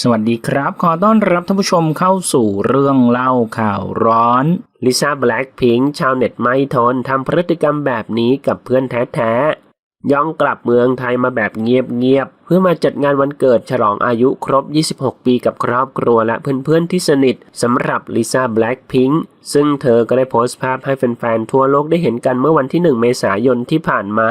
สวัสดีครับ ขอต้อนรับท่านผู้ชมเข้าสู่เรื่องเล่าข่าวร้อนลิซ่าแบล็คพิงค์ชาวเน็ตไม่ทนทำพฤติกรรมแบบนี้กับเพื่อนแท้ๆย่องกลับเมืองไทยมาแบบเงียบๆ เพื่อมาจัดงานวันเกิดฉลองอายุครบ 26 ปีกับครอบครัวและเพื่อนๆที่สนิทสำหรับลิซ่าแบล็คพิงค์ซึ่งเธอก็ได้โพสต์ภาพให้แฟนๆทั่วโลกได้เห็นกันเมื่อวันที่ 1 เมษายนที่ผ่านมา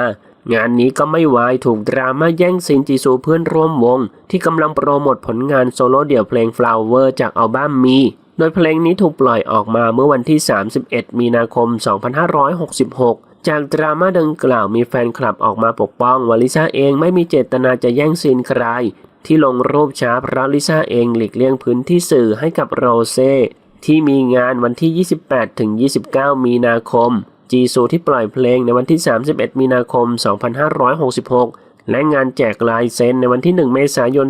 งานนี้ก็ไม่วายถูกดราม่าแย่งซีนจีซูเพื่อนร่วมวง ที่กำลังโปรโมทผลงานโซโล่เดี่ยวเพลง Flower จากอัลบั้มมี โดยเพลงนี้ถูกปล่อยออกมาเมื่อวันที่ 31 มีนาคม 2566จากดราม่าดังกล่าวมีแฟนคลับออกมาปกป้องว่าลิซ่าเองไม่มีเจตนาจะแย่งซีนใคร ที่ลงรูปช้าเพราะลิซ่าเองหลีกเลี่ยงพื้นที่สื่อให้กับโรเซ่ที่มีงานวันที่ 28-29 มีนาคม จีซูที่ปล่อยเพลงในวันที่ 31 มีนาคม 2566 และงานแจกลายเซ็นในวันที่ 1 เมษายน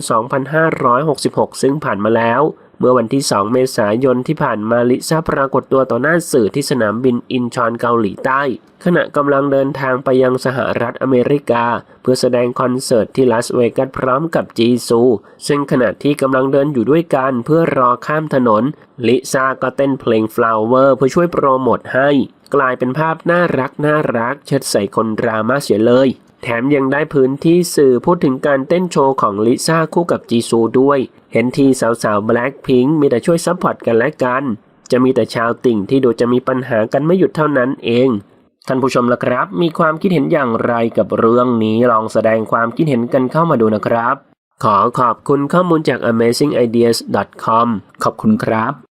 2566 ซึ่งผ่านมาแล้ว เมื่อวันที่ 2 เมษายนที่ผ่านมาลิซ่าปรากฏตัวต่อหน้าสื่อที่สนามบินอินชอนเกาหลีใต้ ขณะกำลังเดินทางไปยังสหรัฐอเมริกา เพื่อแสดงคอนเสิร์ตที่ลาสเวกัสพร้อมกับจีซู ซึ่งขณะที่กำลังเดินอยู่ด้วยกันเพื่อรอข้ามถนน ลิซ่าก็เต้นเพลง Flower เพื่อช่วยโปรโมทให้ กลายเป็นภาพน่ารักน่ารักเชิดใส่คนดราม่าเสียเลย แถมยังได้พื้นที่สื่อพูดถึงการเต้นโชว์ของลิซ่าคู่กับจีซูด้วย เห็นทีสาวๆแบล็คพิงมีแต่ช่วยซัพพอร์ตกันและกัน จะมีแต่ชาวติ่งที่ดูจะมีปัญหากันไม่หยุดเท่านั้นเอง ท่านผู้ชมล่ะครับ มีความคิดเห็นอย่างไรกับเรื่องนี้ลองแสดงความคิดเห็นกันเข้ามาดูนะครับ ขอขอบคุณข้อมูลจาก amazingideas.com ขอบคุณครับ